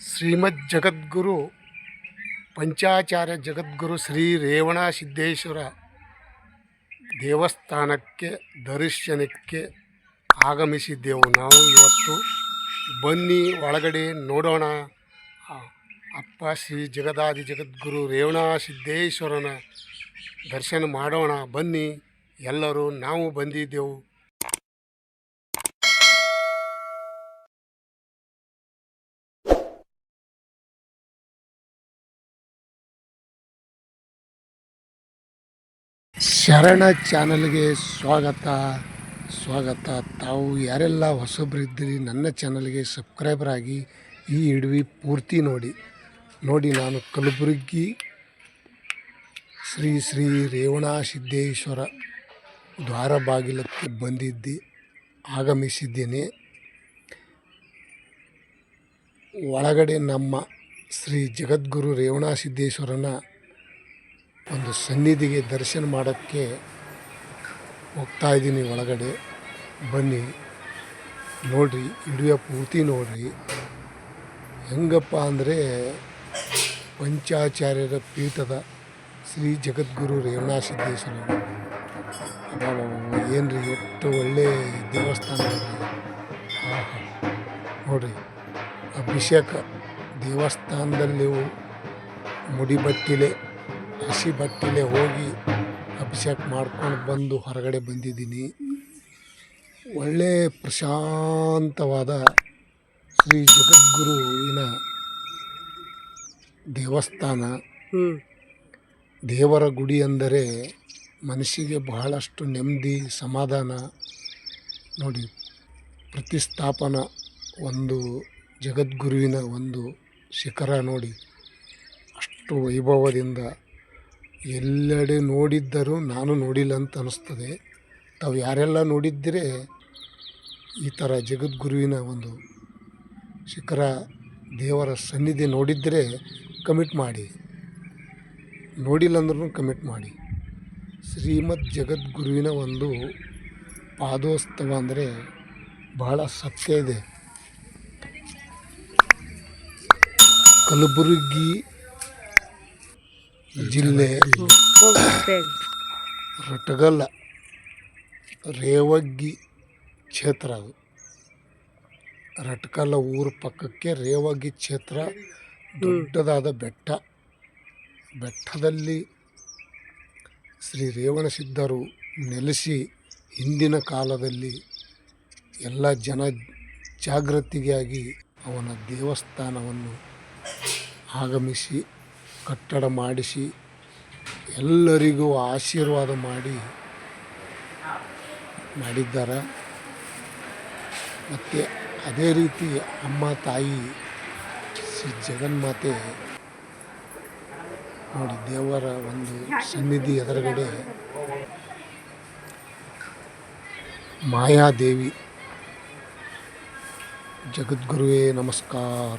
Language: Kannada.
ಶ್ರೀಮದ್ ಜಗದ್ಗುರು ಪಂಚಾಚಾರ್ಯ ಜಗದ್ಗುರು ಶ್ರೀ ರೇವಣ ಸಿದ್ದೇಶ್ವರ ದೇವಸ್ಥಾನಕ್ಕೆ, ದರ್ಶನಕ್ಕೆ ಆಗಮಿಸಿದ್ದೆವು. ನಾವು ಇವತ್ತು ಬನ್ನಿ ಒಳಗಡೆ ನೋಡೋಣ. ಅಪ್ಪ ಶ್ರೀ ಜಗದಾದಿ ಜಗದ್ಗುರು ರೇವಣ ಸಿದ್ದೇಶ್ವರನ ದರ್ಶನ ಮಾಡೋಣ. ಬನ್ನಿ ಎಲ್ಲರೂ ನಾವು ಬಂದಿದ್ದೆವು. ಶರಣ ಚಾನಲ್ಗೆ ಸ್ವಾಗತ. ಸ್ವಾಗತ. ತಾವು ಯಾರೆಲ್ಲ ಹೊಸಬ್ರಿದ್ದೀರಿ, ನನ್ನ ಚಾನಲ್ಗೆ ಸಬ್ಸ್ಕ್ರೈಬರ್ ಆಗಿ ಈ ಇಡವಿ ಪೂರ್ತಿ ನೋಡಿ. ನೋಡಿ ನಾನು ಕಲಬುರಗಿ ಶ್ರೀ ಶ್ರೀ ರೇವಣ ಸಿದ್ದೇಶ್ವರ ದ್ವಾರ ಬಾಗಿಲಕ್ಕೆ ಬಂದಿದ್ದೆ, ಆಗಮಿಸಿದ್ದೇನೆ. ಒಳಗಡೆ ನಮ್ಮ ಶ್ರೀ ಜಗದ್ಗುರು ರೇವಣ ಸಿದ್ದೇಶ್ವರನ ಒಂದು ಸನ್ನಿಧಿಗೆ ದರ್ಶನ ಮಾಡೋಕ್ಕೆ ಹೋಗ್ತಾ ಇದ್ದೀನಿ ಒಳಗಡೆ. ಬನ್ನಿ. ನೋಡ್ರಿ ಇಡೀ ಪೂರ್ತಿ ನೋಡ್ರಿ. ಹೆಂಗಪ್ಪ ಅಂದರೆ ಪಂಚಾಚಾರ್ಯರ ಪೀಠದ ಶ್ರೀ ಜಗದ್ಗುರು ರೇವಣಾ ಸಿದ್ದೇಶ್ವರ. ಏನ್ರಿ ಎಷ್ಟು ಒಳ್ಳೆ ದೇವಸ್ಥಾನ ನೋಡ್ರಿ, ಅಭಿಷೇಕ ದೇವಸ್ಥಾನದಲ್ಲಿ ಮುಡಿಬಟ್ಟಿಲೆ. ಹಸಿ ಬಟ್ಟೆಲೆ ಹೋಗಿ ಅಭಿಷೇಕ ಮಾಡ್ಕೊಂಡು ಬಂದು ಹೊರಗಡೆ ಬಂದಿದ್ದೀನಿ. ಒಳ್ಳೆ ಪ್ರಶಾಂತವಾದ ಶ್ರೀ ಜಗದ್ಗುರುವಿನ ದೇವಸ್ಥಾನ. ದೇವರ ಗುಡಿ ಅಂದರೆ ಮನಸ್ಸಿಗೆ ಬಹಳಷ್ಟು ನೆಮ್ಮದಿ ಸಮಾಧಾನ. ನೋಡಿ ಪ್ರತಿಷ್ಠಾಪನ ಒಂದು ಜಗದ್ಗುರುವಿನ ಒಂದು ಶಿಖರ ನೋಡಿ ಅಷ್ಟು ವೈಭವದಿಂದ ಎಲ್ಲೆಡೆ ನೋಡಿದ್ದರೂ ನಾನು ನೋಡಿಲ್ಲ ಅಂತ ಅನ್ನಿಸ್ತದೆ ತಾವು ಯಾರೆಲ್ಲ ನೋಡಿದ್ದರೆ ಈ ಥರ ಜಗದ್ಗುರುವಿನ ಒಂದು ಶಿಖರ ದೇವರ ಸನ್ನಿಧಿ ನೋಡಿದ್ದರೆ ಕಮಿಟ್ ಮಾಡಿ. ನೋಡಿಲ್ಲ ಅಂದ್ರೂ ಕಮಿಟ್ ಮಾಡಿ. ಶ್ರೀಮದ್ ಜಗದ್ಗುರುವಿನ ಒಂದು ಪಾದೋತ್ಸವ ಅಂದರೆ ಬಹಳ ಸತ್ಯ ಇದೆ. ಕಲಬುರಗಿ ಜಿಲ್ಲೆ ರಟಗಲ್ಲ ರೇವಗ್ಗಿ ಕ್ಷೇತ್ರ ಅದು. ರಟ್ಕಲ್ಲ ಊರ ಪಕ್ಕಕ್ಕೆ ರೇವಗ್ಗಿ ಕ್ಷೇತ್ರ ದೊಡ್ಡದಾದ ಬೆಟ್ಟ. ಬೆಟ್ಟದಲ್ಲಿ ಶ್ರೀ ರೇವಣಸಿದ್ಧರು ನೆಲೆಸಿ ಹಿಂದಿನ ಕಾಲದಲ್ಲಿ ಎಲ್ಲ ಜನ ಜಾಗೃತಿಗಾಗಿ ಅವನ ದೇವಸ್ಥಾನವನ್ನು ಆಗಮಿಸಿ ಕಟ್ಟಡ ಮಾಡಿಸಿ ಎಲ್ಲರಿಗೂ ಆಶೀರ್ವಾದ ಮಾಡಿ ಮಾಡಿದ್ದಾರೆ. ಮತ್ತು ಅದೇ ರೀತಿ ಅಮ್ಮ, ತಾಯಿ ಶ್ರೀ ಜಗನ್ಮಾತೆ ನೋಡಿ, ದೇವರ ಒಂದು ಸನ್ನಿಧಿ ಎದುರುಗಡೆ ಮಾಯಾದೇವಿ. ಜಗದ್ಗುರುವೇ ನಮಸ್ಕಾರ.